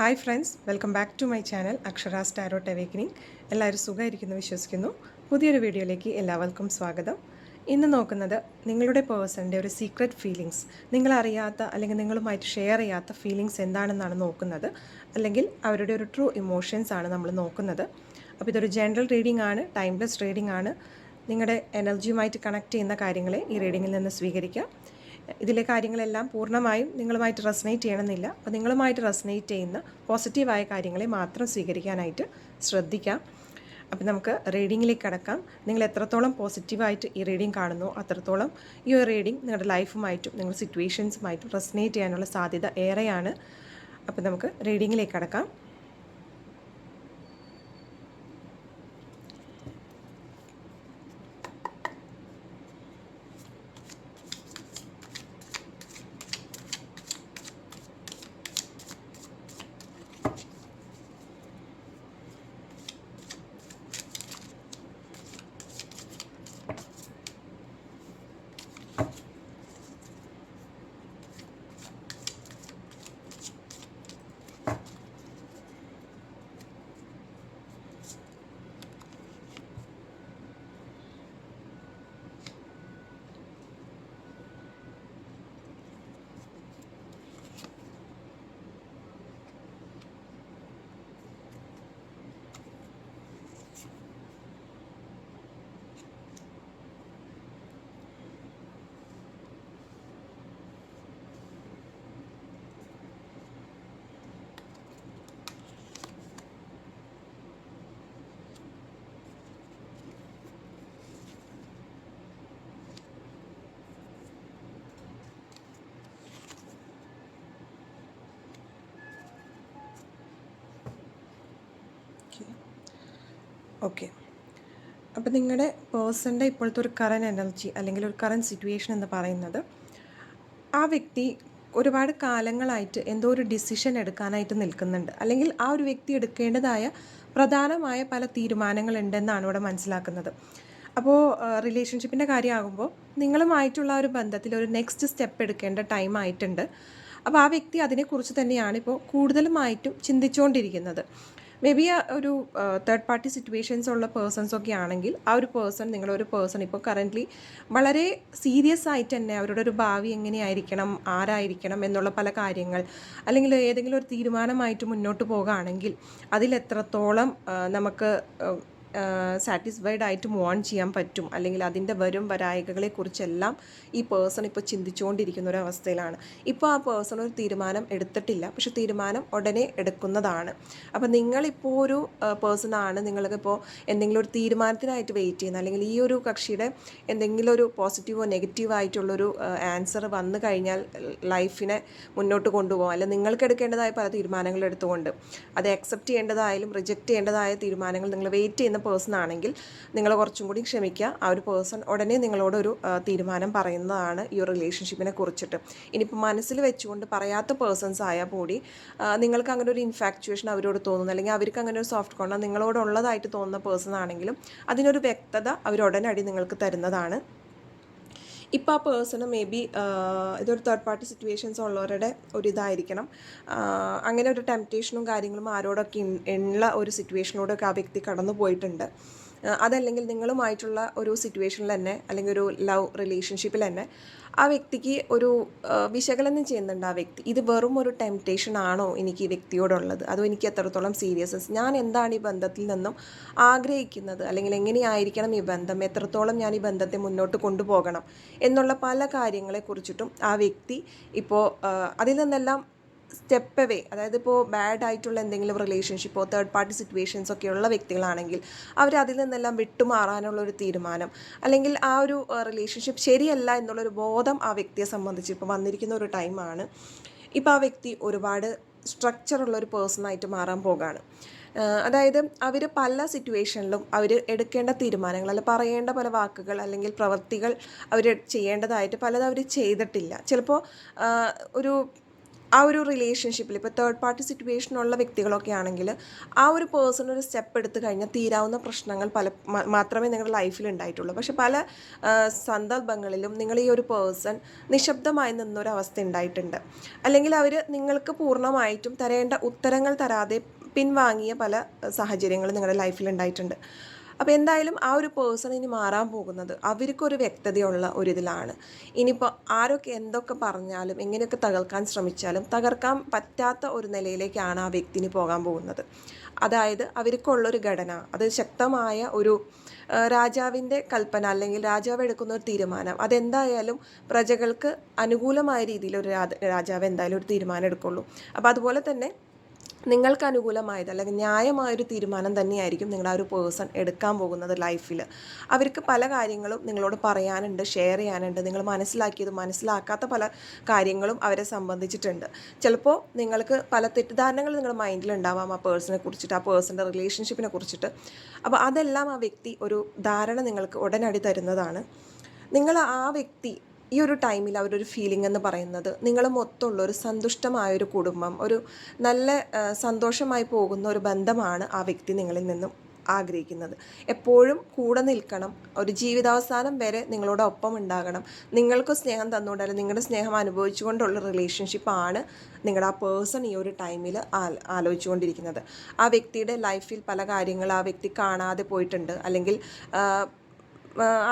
Hi friends welcome back to my channel Akshara's tarot awakening എല്ലാവരും സുഖമായിരിക്കുന്നു വിശ്വസിക്കുന്നു. പുതിയൊരു വീഡിയോയിലേക്ക് എല്ലാവർക്കും സ്വാഗതം. ഇന്ന് നോക്കുന്നത് നിങ്ങളുടെ പേഴ്സണിന്റെ ഒരു സീക്രട്ട് ഫീലിങ്സ് നിങ്ങളറിയാത്ത അല്ലെങ്കിൽ നിങ്ങളുമായിട്ട് ഷെയർ ചെയ്യാത്ത ഫീലിങ്സ് എന്താണെന്നാണ് നോക്കുന്നത്. അല്ലെങ്കിൽ അവരുടെ ഒരു ട്രൂ ഇമോഷൻസ് ആണ് നമ്മൾ നോക്കുന്നത്. അപ്പോൾ ഇതൊരു ജനറൽ റീഡിംഗ് ആണ് ടൈംലെസ് റീഡിംഗ് ആണ്. നിങ്ങളുടെ എനർജിയുമായിട്ട് കണക്ട് ചെയ്യുന്ന കാര്യങ്ങളെ ഈ റീഡിങ്ങിൽ നിന്ന് സ്വീകരിക്കാം. ഇതിലെ കാര്യങ്ങളെല്ലാം പൂർണമായും നിങ്ങളുമായിട്ട് റെസനേറ്റ് ചെയ്യണമെന്നില്ല. അപ്പോൾ നിങ്ങളുമായിട്ട് റെസനേറ്റ് ചെയ്യുന്ന പോസിറ്റീവായ കാര്യങ്ങളെ മാത്രം സ്വീകരിക്കാനായിട്ട് ശ്രദ്ധിക്കാം. അപ്പം നമുക്ക് റീഡിങ്ങിലേക്ക് കടക്കാം. നിങ്ങൾ എത്രത്തോളം പോസിറ്റീവായിട്ട് ഈ റീഡിംഗ് കാണുന്നു അത്രത്തോളം ഈ ഒരു റീഡിംഗ് നിങ്ങളുടെ ലൈഫുമായിട്ടും നിങ്ങളുടെ സിറ്റുവേഷൻസുമായിട്ടും റെസനേറ്റ് ചെയ്യാനുള്ള സാധ്യത ഏറെയാണ്. അപ്പം നമുക്ക് റീഡിങ്ങിലേക്ക് കടക്കാം. ഓക്കെ അപ്പോൾ നിങ്ങളുടെ പേഴ്സണിന്റെ ഇപ്പോഴത്തെ ഒരു കറന്റ് എനർജി അല്ലെങ്കിൽ ഒരു കറന്റ് സിറ്റുവേഷൻ എന്ന് പറയുന്നത് ആ വ്യക്തി ഒരുപാട് കാലങ്ങളായിട്ട് എന്തോ ഒരു ഡിസിഷൻ എടുക്കാനായിട്ട് നിൽക്കുന്നുണ്ട്. അല്ലെങ്കിൽ ആ ഒരു വ്യക്തി എടുക്കേണ്ടതായ പ്രധാനമായ പല തീരുമാനങ്ങളുണ്ടെന്നാണ് ഇവിടെ മനസ്സിലാക്കുന്നത്. അപ്പോൾ റിലേഷൻഷിപ്പിന്റെ കാര്യമാകുമ്പോൾ നിങ്ങളുമായിട്ടുള്ള ഒരു ബന്ധത്തിൽ ഒരു നെക്സ്റ്റ് സ്റ്റെപ്പ് എടുക്കേണ്ട ടൈം ആയിട്ടുണ്ട്. അപ്പോൾ ആ വ്യക്തി അതിനെക്കുറിച്ച് തന്നെയാണ് ഇപ്പോൾ കൂടുതലുമായിട്ടും ചിന്തിച്ചുകൊണ്ടിരിക്കുന്നത് മേ ബി ഒരു തേർഡ് പാർട്ടി സിറ്റുവേഷൻസ് ഉള്ള പേഴ്സൺസ് ഒക്കെ ആണെങ്കിൽ ആ ഒരു പേഴ്സൺ നിങ്ങളൊരു പേഴ്സൺ ഇപ്പോൾ കറന്റ്ലി വളരെ സീരിയസ് ആയിട്ട് തന്നെ അവരുടെ ഒരു ഭാവി എങ്ങനെയായിരിക്കണം ആരായിരിക്കണം എന്നുള്ള പല കാര്യങ്ങൾ അല്ലെങ്കിൽ ഏതെങ്കിലും ഒരു തീരുമാനമായിട്ട് മുന്നോട്ട് പോകുകയാണെങ്കിൽ അതിലെത്രത്തോളം നമുക്ക് സാറ്റിസ്ഫൈഡ് ആയിട്ട് മൂവ് ഓൺ ചെയ്യാൻ പറ്റും. അല്ലെങ്കിൽ അതിന്റെ വരും വരായികകളെക്കുറിച്ചെല്ലാം ഈ പേഴ്സൺ ഇപ്പോൾ ചിന്തിച്ചുകൊണ്ടിരിക്കുന്ന ഒരു അവസ്ഥയിലാണ് ഇപ്പോൾ ആ പേഴ്സൺ ഒരു തീരുമാനം എടുത്തിട്ടില്ല. പക്ഷെ തീരുമാനം ഉടനെ എടുക്കുന്നതാണ്. അപ്പോൾ നിങ്ങളിപ്പോൾ ഒരു പേഴ്സണാണ് നിങ്ങൾക്കിപ്പോൾ എന്തെങ്കിലും ഒരു തീരുമാനത്തിനായിട്ട് വെയിറ്റ് ചെയ്യുന്ന അല്ലെങ്കിൽ ഈ ഒരു കക്ഷിയുടെ എന്തെങ്കിലും ഒരു പോസിറ്റീവോ നെഗറ്റീവോ ആയിട്ടുള്ളൊരു ആൻസർ വന്നു കഴിഞ്ഞാൽ ലൈഫിനെ മുന്നോട്ട് കൊണ്ടുപോകാം. അല്ലെങ്കിൽ നിങ്ങൾക്ക് എടുക്കേണ്ടതായ പല തീരുമാനങ്ങൾ എടുത്തുകൊണ്ട്. അത് അക്സെപ്റ്റ് ചെയ്യേണ്ടതായാലും റിജക്റ്റ് ചെയ്യേണ്ടതായ തീരുമാനങ്ങൾ നിങ്ങൾ വെയിറ്റ് ചെയ്യുന്ന പേഴ്സൺ ആണെങ്കിൽ നിങ്ങൾ കുറച്ചും കൂടി ക്ഷമിക്കുക. ആ ഒരു പേഴ്സൺ ഉടനെ നിങ്ങളോടൊരു തീരുമാനം പറയുന്നതാണ് ഈ റിലേഷൻഷിപ്പിനെ കുറിച്ചിട്ട്. ഇനിയിപ്പോൾ മനസ്സിൽ വെച്ചുകൊണ്ട് പറയാത്ത പേഴ്സൺസ് ആയാൽ കൂടി നിങ്ങൾക്ക് അങ്ങനെ ഒരു ഇൻഫാക്ച്വേഷൻ അവരോട് തോന്നുന്നു. അല്ലെങ്കിൽ അവർക്ക് അങ്ങനെ ഒരു സോഫ്റ്റ് കോർണർ നിങ്ങളോടുള്ളതായിട്ട് തോന്നുന്ന പേഴ്സൺ ആണെങ്കിലും അതിനൊരു വ്യക്തത അവർ ഉടനടി നിങ്ങൾക്ക് തരുന്നതാണ്. ഇപ്പോൾ ആ പേഴ്സണ് മേ ബി ഇതൊരു തേർഡ് പാർട്ടി സിറ്റുവേഷൻസ് ഉള്ളവരുടെ ഒരു ഇതായിരിക്കണം. അങ്ങനെ ഒരു ടെംപ്റ്റേഷനും കാര്യങ്ങളും ആരോടൊക്കെ ഉള്ള ഒരു സിറ്റുവേഷനോടൊക്കെ ആ വ്യക്തി കടന്നു പോയിട്ടുണ്ട് അതല്ലെങ്കിൽ നിങ്ങളുമായിട്ടുള്ള ഒരു സിറ്റുവേഷനിൽ തന്നെ അല്ലെങ്കിൽ ഒരു ലവ് റിലേഷൻഷിപ്പിൽ തന്നെ ആ വ്യക്തിക്ക് ഒരു വിശകലനം ചെയ്യുന്നുണ്ട് ആ വ്യക്തി. ഇത് വെറും ഒരു ടെംപ്റ്റേഷൻ ആണോ എനിക്ക് ഈ വ്യക്തിയോടുള്ളത്? അതോ എനിക്ക് എത്രത്തോളം സീരിയസ് ഞാൻ എന്താണ് ഈ ബന്ധത്തിൽ നിന്നും ആഗ്രഹിക്കുന്നത്? അല്ലെങ്കിൽ എങ്ങനെയായിരിക്കണം ഈ ബന്ധം? എത്രത്തോളം ഞാൻ ഈ ബന്ധത്തെ മുന്നോട്ട് കൊണ്ടുപോകണം? എന്നുള്ള പല കാര്യങ്ങളെക്കുറിച്ചിട്ടും ആ വ്യക്തി ഇപ്പോൾ അതിൽ നിന്നെല്ലാം സ്റ്റെപ്പ് അവേ അതായത് ഇപ്പോൾ ബാഡ് ആയിട്ടുള്ള എന്തെങ്കിലും റിലേഷൻഷിപ്പോ തേർഡ് പാർട്ടി സിറ്റുവേഷൻസ് ഒക്കെ ഉള്ള വ്യക്തികളാണെങ്കിൽ അവർ അതിൽ നിന്നെല്ലാം വിട്ടുമാറാനുള്ള ഒരു തീരുമാനം. അല്ലെങ്കിൽ ആ ഒരു റിലേഷൻഷിപ്പ് ശരിയല്ല എന്നുള്ളൊരു ബോധം ആ വ്യക്തിയെ സംബന്ധിച്ച് ഇപ്പോൾ വന്നിരിക്കുന്ന ഒരു ടൈമാണ് ഇപ്പോൾ ആ വ്യക്തി ഒരുപാട് സ്ട്രക്ചറുള്ള ഒരു പേഴ്സണായിട്ട് മാറാൻ പോകുകയാണ് അതായത് അവർ പല സിറ്റുവേഷനിലും അവർ എടുക്കേണ്ട തീരുമാനങ്ങൾ അല്ല പറയേണ്ട പല വാക്കുകൾ അല്ലെങ്കിൽ പ്രവൃത്തികൾ അവർ ചെയ്യേണ്ടതായിട്ട് പലതും അവർ ചെയ്തിട്ടില്ല. ചിലപ്പോൾ ഒരു ആ ഒരു റിലേഷൻഷിപ്പിൽ ഇപ്പോൾ തേർഡ് പാർട്ടി സിറ്റുവേഷനുള്ള വ്യക്തികളൊക്കെ ആണെങ്കിൽ ആ ഒരു പേഴ്സൺ ഒരു സ്റ്റെപ്പ് എടുത്ത് കഴിഞ്ഞാൽ തീരാവുന്ന പ്രശ്നങ്ങൾ പല മാത്രമേ നിങ്ങളുടെ ലൈഫിൽ ഉണ്ടായിട്ടുള്ളൂ. പക്ഷെ പല സന്ദർഭങ്ങളിലും നിങ്ങൾ ഈ ഒരു പേഴ്സൺ നിശബ്ദമായി നിന്നൊരവസ്ഥ ഉണ്ടായിട്ടുണ്ട്. അല്ലെങ്കിൽ അവർ നിങ്ങൾക്ക് പൂർണമായിട്ടും തരേണ്ട ഉത്തരങ്ങൾ തരാതെ പിൻവാങ്ങിയ പല സാഹചര്യങ്ങളും നിങ്ങളുടെ ലൈഫിൽ ഉണ്ടായിട്ടുണ്ട്. അപ്പോൾ എന്തായാലും ആ ഒരു പേഴ്സൺ ഇനി മാറാൻ പോകുന്നത് അവർക്കൊരു വ്യക്തതയുള്ള ഒരു ഇതിലാണ്. ഇനിയിപ്പോൾ ആരൊക്കെ എന്തൊക്കെ പറഞ്ഞാലും എങ്ങനെയൊക്കെ തകർക്കാൻ ശ്രമിച്ചാലും തകർക്കാൻ പറ്റാത്ത ഒരു നിലയിലേക്കാണ് ആ വ്യക്തിന് പോകാൻ പോകുന്നത്. അതായത് അവർക്കുള്ളൊരു ഘടന അത് ശക്തമായ ഒരു രാജാവിന്റെ കൽപ്പന അല്ലെങ്കിൽ രാജാവ് എടുക്കുന്ന ഒരു തീരുമാനം. അതെന്തായാലും പ്രജകൾക്ക് അനുകൂലമായ രീതിയിൽ ഒരു രാജാവ് എന്തായാലും ഒരു തീരുമാനം എടുക്കുള്ളൂ. അപ്പോൾ അതുപോലെ തന്നെ നിങ്ങൾക്ക് അനുകൂലമായത് അല്ലെങ്കിൽ ന്യായമായൊരു തീരുമാനം തന്നെയായിരിക്കും നിങ്ങളുടെ ആ ഒരു പേഴ്സൺ എടുക്കാൻ പോകുന്നത് ലൈഫിൽ. അവർക്ക് പല കാര്യങ്ങളും നിങ്ങളോട് പറയാനുണ്ട് ഷെയർ ചെയ്യാനുണ്ട്. നിങ്ങൾ മനസ്സിലാക്കിയതും മനസ്സിലാക്കാത്ത പല കാര്യങ്ങളും അവരെ സംബന്ധിച്ചിട്ടുണ്ട്. ചിലപ്പോൾ നിങ്ങൾക്ക് പല തെറ്റിദ്ധാരണകൾ നിങ്ങളുടെ മൈൻഡിൽ ഉണ്ടാവാം ആ പേഴ്സണെ കുറിച്ചിട്ട് ആ പേഴ്സന്റെ റിലേഷൻഷിപ്പിനെ കുറിച്ചിട്ട്. അപ്പോൾ അതെല്ലാം ആ വ്യക്തി ഒരു ധാരണ നിങ്ങൾക്ക് ഉടനടി തരുന്നതാണ്. നിങ്ങൾ ആ വ്യക്തി ഈ ഒരു ടൈമിൽ അവരൊരു ഫീലിംഗ് എന്ന് പറയുന്നത് നിങ്ങൾ മൊത്തമുള്ള ഒരു സന്തുഷ്ടമായ ഒരു കുടുംബം ഒരു നല്ല സന്തോഷമായി പോകുന്ന ഒരു ബന്ധമാണ് ആ വ്യക്തി നിങ്ങളിൽ നിന്നും ആഗ്രഹിക്കുന്നത്. എപ്പോഴും കൂടെ നിൽക്കണം. ഒരു ജീവിതാവസാനം വരെ നിങ്ങളോട് ഒപ്പം ഉണ്ടാകണം. നിങ്ങൾക്ക് സ്നേഹം തന്നുകൊണ്ട് അല്ലെങ്കിൽ നിങ്ങളുടെ സ്നേഹം അനുഭവിച്ചുകൊണ്ടുള്ള റിലേഷൻഷിപ്പാണ് നിങ്ങളുടെ ആ പേഴ്സൺ ഈ ഒരു ടൈമിൽ ആലോചിച്ചുകൊണ്ടിരിക്കുന്നത്. ആ വ്യക്തിയുടെ ലൈഫിൽ പല കാര്യങ്ങൾ ആ വ്യക്തി കാണാതെ പോയിട്ടുണ്ട്. അല്ലെങ്കിൽ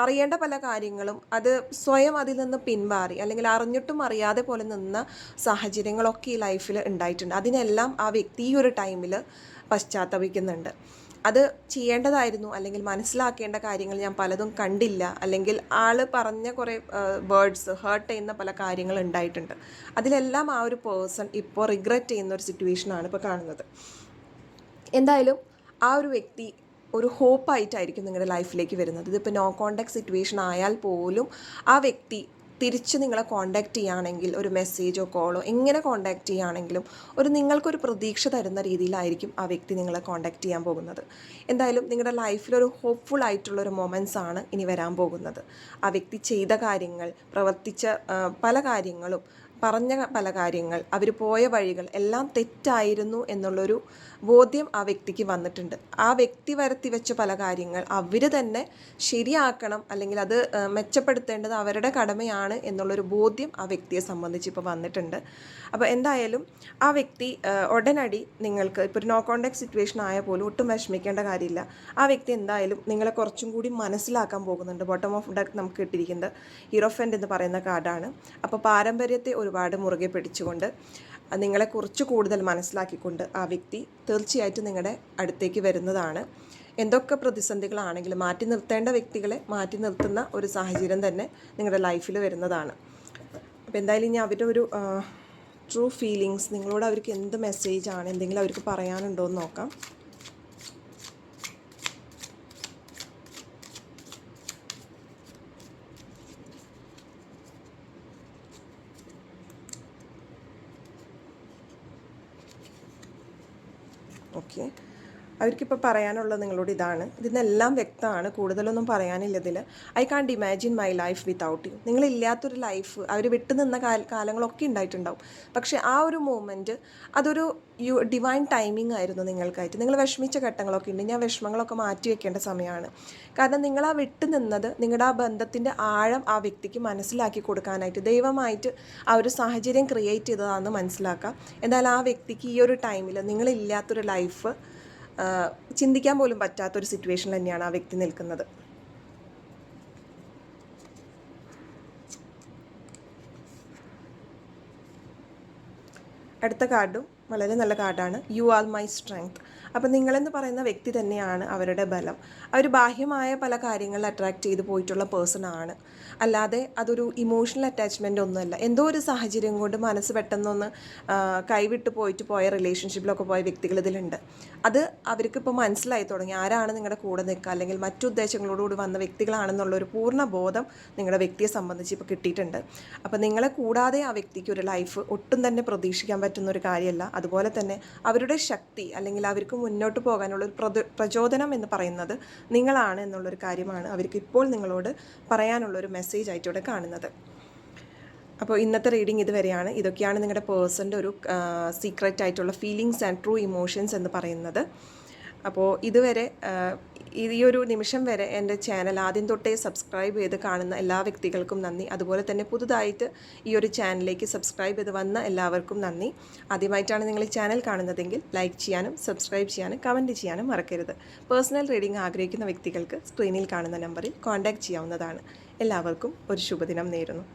അറിയേണ്ട പല കാര്യങ്ങളും അത് സ്വയം അതിൽ നിന്ന് പിന്മാറി അല്ലെങ്കിൽ അറിഞ്ഞിട്ടും അറിയാതെ പോലെ നിന്ന സാഹചര്യങ്ങളൊക്കെ ഈ ലൈഫിൽ ഉണ്ടായിട്ടുണ്ട്. അതിനെല്ലാം ആ വ്യക്തി ഈ ഒരു ടൈമിൽ പശ്ചാത്തപിക്കുന്നുണ്ട്. അത് ചെയ്യേണ്ടതായിരുന്നു അല്ലെങ്കിൽ മനസ്സിലാക്കേണ്ട കാര്യങ്ങൾ ഞാൻ പലതും കണ്ടില്ല അല്ലെങ്കിൽ ആൾ പറഞ്ഞ കുറേ വേർഡ്സ് ഹേർട്ട് ചെയ്യുന്ന പല കാര്യങ്ങൾ ഉണ്ടായിട്ടുണ്ട്. അതിലെല്ലാം ആ ഒരു പേഴ്സൺ ഇപ്പോൾ റിഗ്രറ്റ് ചെയ്യുന്ന ഒരു സിറ്റുവേഷനാണ് ഇപ്പോൾ കാണുന്നത്. എന്തായാലും ആ ഒരു വ്യക്തി ഒരു ഹോപ്പായിട്ടായിരിക്കും നിങ്ങളുടെ ലൈഫിലേക്ക് വരുന്നത്. ഇതിപ്പോൾ നോ കോണ്ടാക്ട് സിറ്റുവേഷൻ ആയാൽ പോലും ആ വ്യക്തി തിരിച്ച് നിങ്ങളെ കോണ്ടാക്ട് ചെയ്യുകയാണെങ്കിൽ ഒരു മെസ്സേജോ കോളോ എങ്ങനെ കോണ്ടാക്ട് ചെയ്യുകയാണെങ്കിലും ഒരു നിങ്ങൾക്കൊരു പ്രതീക്ഷ തരുന്ന രീതിയിലായിരിക്കും ആ വ്യക്തി നിങ്ങളെ കോണ്ടാക്ട് ചെയ്യാൻ പോകുന്നത്. എന്തായാലും നിങ്ങളുടെ ലൈഫിലൊരു ഹോപ്പ്ഫുൾ ആയിട്ടുള്ള ഒരു മൊമെന്റ്സ് ആണ് ഇനി വരാൻ പോകുന്നത്. ആ വ്യക്തി ചെയ്ത കാര്യങ്ങൾ പ്രവർത്തിച്ച പല കാര്യങ്ങളും പറഞ്ഞ പല കാര്യങ്ങൾ അവർ പോയ വഴികൾ എല്ലാം തെറ്റായിരുന്നു എന്നുള്ളൊരു ബോധ്യം ആ വ്യക്തിക്ക് വന്നിട്ടുണ്ട്. ആ വ്യക്തി വരുത്തി വെച്ച പല കാര്യങ്ങൾ അവർ തന്നെ ശരിയാക്കണം അല്ലെങ്കിൽ അത് മെച്ചപ്പെടുത്തേണ്ടത് അവരുടെ കടമയാണ് എന്നുള്ളൊരു ബോധ്യം ആ വ്യക്തിയെ സംബന്ധിച്ച് ഇപ്പോൾ വന്നിട്ടുണ്ട്. അപ്പോൾ എന്തായാലും ആ വ്യക്തി ഉടനടി നിങ്ങൾക്ക് ഇപ്പോൾ ഒരു നോ കോണ്ടാക്ട് സിറ്റുവേഷൻ ആയ പോലും ഒട്ടും വിഷമിക്കേണ്ട കാര്യമില്ല. ആ വ്യക്തി എന്തായാലും നിങ്ങളെ കുറച്ചും കൂടി മനസ്സിലാക്കാൻ പോകുന്നുണ്ട്. ബോട്ടം ഓഫ് ഡക്ക് നമുക്ക് കിട്ടിയിരിക്കുന്നത് ഹീറോഫെന്റ് എന്ന് പറയുന്ന കാർഡാണ്. അപ്പോൾ പാരമ്പര്യത്തെ ഒരുപാട് മുറുകെ പിടിച്ചുകൊണ്ട് അത് നിങ്ങളെ കുറച്ച് കൂടുതൽ മനസ്സിലാക്കിക്കൊണ്ട് ആ വ്യക്തി തീർച്ചയായിട്ടും നിങ്ങളുടെ അടുത്തേക്ക് വരുന്നതാണ്. എന്തൊക്കെ പ്രതിസന്ധികളാണെങ്കിലും മാറ്റി നിർത്തേണ്ട വ്യക്തികളെ മാറ്റി നിർത്തുന്ന ഒരു സാഹചര്യം തന്നെ നിങ്ങളുടെ ലൈഫിൽ വരുന്നതാണ്. അപ്പോൾ എന്തായാലും ഇനി അവരുടെ ഒരു ട്രൂ ഫീലിങ്സ് നിങ്ങളോട് അവർക്ക് എന്ത് മെസ്സേജാണ് എന്തെങ്കിലും അവർക്ക് പറയാനുണ്ടോ എന്ന് നോക്കാം. ഓക്കെ അവർക്കിപ്പോൾ പറയാനുള്ളത് നിങ്ങളോട് ഇതാണ്. ഇതിനെല്ലാം വ്യക്തമാണ്. കൂടുതലൊന്നും പറയാനില്ലതിൽ I can't imagine my life without you നിങ്ങളില്ലാത്തൊരു life അവർ വിട്ടു നിന്ന കാല കാലങ്ങളൊക്കെ ഉണ്ടായിട്ടുണ്ടാവും. പക്ഷേ ആ ഒരു മൂമെന്റ് അതൊരു യു ഡിവൈൻ ടൈമിംഗ് ആയിരുന്നു നിങ്ങൾക്കായിട്ട്. നിങ്ങൾ വിഷമിച്ച ഘട്ടങ്ങളൊക്കെ ഉണ്ട്. ഞാൻ വിഷമങ്ങളൊക്കെ മാറ്റി വെക്കേണ്ട സമയമാണ്. കാരണം നിങ്ങൾ ആ വിട്ടു നിന്നത് നിങ്ങളുടെ ആ ബന്ധത്തിന്റെ ആഴം ആ വ്യക്തിക്ക് മനസ്സിലാക്കി കൊടുക്കാനായിട്ട് ദൈവമായിട്ട് ആ ഒരു സാഹചര്യം ക്രിയേറ്റ് ചെയ്തതാണെന്ന് മനസ്സിലാക്കാം. എന്തായാലും ആ വ്യക്തിക്ക് ഈ ഒരു ടൈമിൽ നിങ്ങളില്ലാത്തൊരു ലൈഫ് ചിന്തിക്കാൻ പോലും പറ്റാത്തൊരു സിറ്റുവേഷൻ തന്നെയാണ് ആ വ്യക്തി നിൽക്കുന്നത്. അടുത്ത കാർഡും വളരെ നല്ല കാർഡാണ്. യു ആർ മൈ സ്ട്രെങ്ത് അപ്പം നിങ്ങളെന്ന് പറയുന്ന വ്യക്തി തന്നെയാണ് അവരുടെ ബലം. അവർ ബാഹ്യമായ പല കാര്യങ്ങളിൽ അട്രാക്റ്റ് ചെയ്ത് പോയിട്ടുള്ള പേഴ്സൺ ആണ്. അല്ലാതെ അതൊരു ഇമോഷണൽ അറ്റാച്ച്മെന്റ് ഒന്നുമല്ല. എന്തോ ഒരു സാഹചര്യം കൊണ്ട് മനസ്സ് പെട്ടെന്നൊന്ന് കൈവിട്ട് പോയിട്ട് പോയ റിലേഷൻഷിപ്പിലൊക്കെ പോയ വ്യക്തികൾ ഇതിലുണ്ട്. അത് അവർക്ക് ഇപ്പോൾ മനസ്സിലായി തുടങ്ങി ആരാണ് നിങ്ങളുടെ കൂടെ നിൽക്കുക അല്ലെങ്കിൽ മറ്റുദ്ദേശങ്ങളോടുകൂടി വന്ന വ്യക്തികളാണെന്നുള്ള ഒരു പൂർണ ബോധം നിങ്ങളുടെ വ്യക്തിയെ സംബന്ധിച്ച് ഇപ്പോൾ കിട്ടിയിട്ടുണ്ട്. അപ്പോൾ നിങ്ങളെ കൂടാതെ ആ വ്യക്തിക്ക് ഒരു ലൈഫ് ഒട്ടും തന്നെ പ്രതീക്ഷിക്കാൻ പറ്റുന്ന ഒരു കാര്യമല്ല. അതുപോലെ തന്നെ അവരുടെ ശക്തി അല്ലെങ്കിൽ അവർക്ക് മുന്നോട്ട് പോകാനുള്ള ഒരു പ്രചോ പ്രചോദനം എന്ന് പറയുന്നത് നിങ്ങളാണ് എന്നുള്ളൊരു കാര്യമാണ് അവർക്ക് ഇപ്പോൾ നിങ്ങളോട് പറയാനുള്ള ഒരു മെസ്സേജ് ആയിട്ടൂടെ കാണുന്നത്. അപ്പോൾ ഇന്നത്തെ റീഡിംഗ് ഇതുവരെയാണ്. ഇതൊക്കെയാണ് നിങ്ങളുടെ പേഴ്സന്റെ ഒരു സീക്രറ്റ് ആയിട്ടുള്ള ഫീലിങ്സ് ആൻഡ് ട്രൂ ഇമോഷൻസ് എന്ന് പറയുന്നത്. അപ്പോൾ ഇതുവരെ ഈ ഒരു നിമിഷം വരെ എന്റെ ചാനൽ ആദ്യം തൊട്ടേ സബ്സ്ക്രൈബ് ചെയ്ത് കാണുന്ന എല്ലാ വ്യക്തികൾക്കും നന്ദി. അതുപോലെ തന്നെ പുതുതായിട്ട് ഈ ഒരു ചാനലിലേക്ക് സബ്സ്ക്രൈബ് ചെയ്ത് വന്ന എല്ലാവർക്കും നന്ദി. ആദ്യമായിട്ടാണ് നിങ്ങൾ ഈ ചാനൽ കാണുന്നതെങ്കിൽ ലൈക്ക് ചെയ്യാനും സബ്സ്ക്രൈബ് ചെയ്യാനും കമന്റ് ചെയ്യാനും മറക്കരുത്. പേഴ്സണൽ റീഡിംഗ് ആഗ്രഹിക്കുന്ന വ്യക്തികൾക്ക് സ്ക്രീനിൽ കാണുന്ന നമ്പറിൽ കോൺടാക്റ്റ് ചെയ്യാവുന്നതാണ്. എല്ലാവർക്കും ഒരു ശുഭദിനം നേരുന്നു.